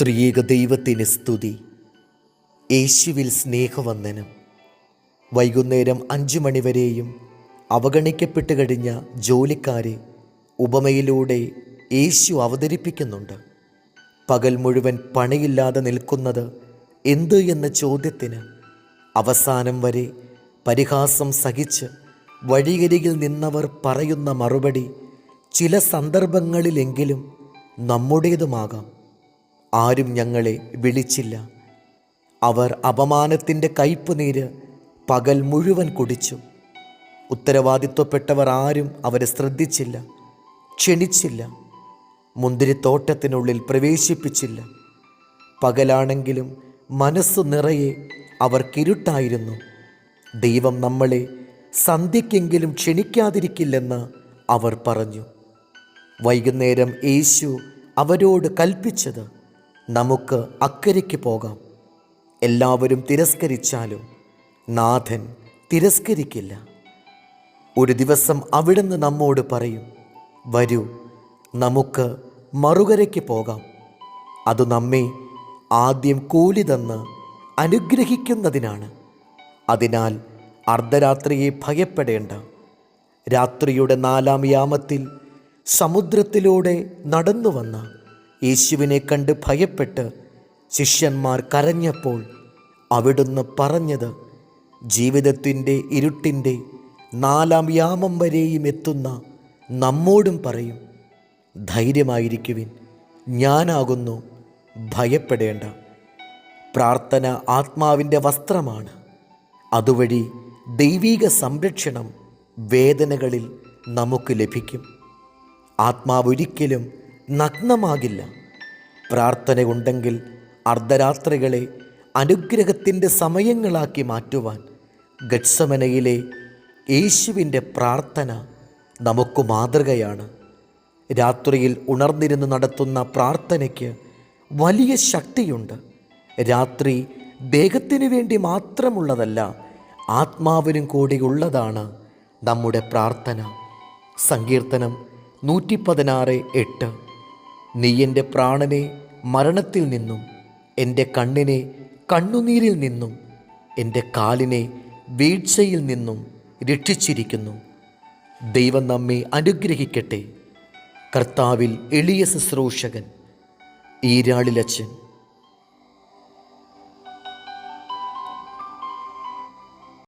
ത്രിയേക ദൈവത്തിന് സ്തുതി. യേശുവിൽ സ്നേഹവന്ദനം. വൈകുന്നേരം അഞ്ചു മണിവരെയും അവഗണിക്കപ്പെട്ട് കഴിഞ്ഞ ജോലിക്കാരെ ഉപമയിലൂടെ യേശു അവതരിപ്പിക്കുന്നുണ്ട്. പകൽ മുഴുവൻ പണിയില്ലാതെ നിൽക്കുന്നത് എന്ത് എന്ന ചോദ്യത്തിന് അവസാനം വരെ പരിഹാസം സഹിച്ച് വഴിയരികിൽ നിന്നവർ പറയുന്ന മറുപടി ചില സന്ദർഭങ്ങളിലെങ്കിലും നമ്മുടേതുമാകാം. ആരും ഞങ്ങളെ വിളിച്ചില്ല. അവർ അപമാനത്തിന്റെ കയ്പുനീര് പകൽ മുഴുവൻ കുടിച്ചു. ഉത്തരവാദിത്വപ്പെട്ടവർ ആരും അവരെ ശ്രദ്ധിച്ചില്ല ക്ഷണിച്ചില്ല മുന്തിരിത്തോട്ടത്തിനുള്ളിൽ പ്രവേശിപ്പിച്ചില്ല. പകലാണെങ്കിലും മനസ്സ് നിറയെ അവർക്കിരുട്ടായിരുന്നു ദൈവം നമ്മളെ സന്ധ്യയ്ക്കെങ്കിലും ക്ഷണിക്കാതിരിക്കില്ലെന്ന് അവർ പറഞ്ഞു. വൈകുന്നേരം യേശു അവരോട് കൽപ്പിച്ചത് നമുക്ക് അക്കരയ്ക്ക് പോകാം. എല്ലാവരും തിരസ്കരിച്ചാലും നാഥൻ തിരസ്കരിക്കില്ല. ഒരു ദിവസം അവിടുന്ന് നമ്മോട് പറയും വരൂ നമുക്ക് മറുകരയ്ക്ക് പോകാം. അത് നമ്മെ ആദ്യം കൂലി തന്ന് അനുഗ്രഹിക്കുന്നതിനാണ്. അതിനാൽ അർദ്ധരാത്രിയെ ഭയപ്പെടേണ്ട. രാത്രിയുടെ നാലാം യാമത്തിൽ സമുദ്രത്തിലൂടെ നടന്നു വന്ന യേശുവിനെ കണ്ട് ഭയപ്പെട്ട് ശിഷ്യന്മാർ കരഞ്ഞപ്പോൾ അവിടുന്ന് പറഞ്ഞത് ജീവിതത്തിന്റെ ഇരുട്ടിന്റെ നാലാം യാമം വരെയും എത്തുന്ന നമ്മോടും പറയും ധൈര്യമായിരിക്കുവിൻ ഞാനാകുന്നു ഭയപ്പെടേണ്ട. പ്രാർത്ഥന ആത്മാവിന്റെ വസ്ത്രമാണ്. അതുവഴി ദൈവീക സംരക്ഷണം വേദനകളിൽ നമുക്ക് ലഭിക്കും. ആത്മാവ് ഒരിക്കലും നഗ്നമാകില്ല. പ്രാർത്ഥനയുണ്ടെങ്കിൽ അർദ്ധരാത്രികളെ അനുഗ്രഹത്തിന്റെ സമയങ്ങളാക്കി മാറ്റുവാൻ ഗഡ്സമനയിലെ യേശുവിന്റെ പ്രാർത്ഥന നമുക്ക് മാതൃകയാണ്. രാത്രിയിൽ ഉണർന്നിരുന്ന് നടത്തുന്ന പ്രാർത്ഥനയ്ക്ക് വലിയ ശക്തിയുണ്ട്. രാത്രി ദേഹത്തിനു വേണ്ടി മാത്രമുള്ളതല്ല ആത്മാവിനും കൂടിയുള്ളതാണ് നമ്മുടെ പ്രാർത്ഥന. സങ്കീർത്തനം നൂറ്റി പതിനാറ് എട്ട്. നീ എന്റെ പ്രാണനെ മരണത്തിൽ നിന്നും എന്റെ കണ്ണിനെ കണ്ണുനീരിൽ നിന്നും എന്റെ കാലിനെ വീഴ്ചയിൽ നിന്നും രക്ഷിച്ചിരിക്കുന്നു. ദൈവം നമ്മെ അനുഗ്രഹിക്കട്ടെ. കർത്താവിൽ എളിയ ശുശ്രൂഷകൻ ഈരാളിലച്ചൻ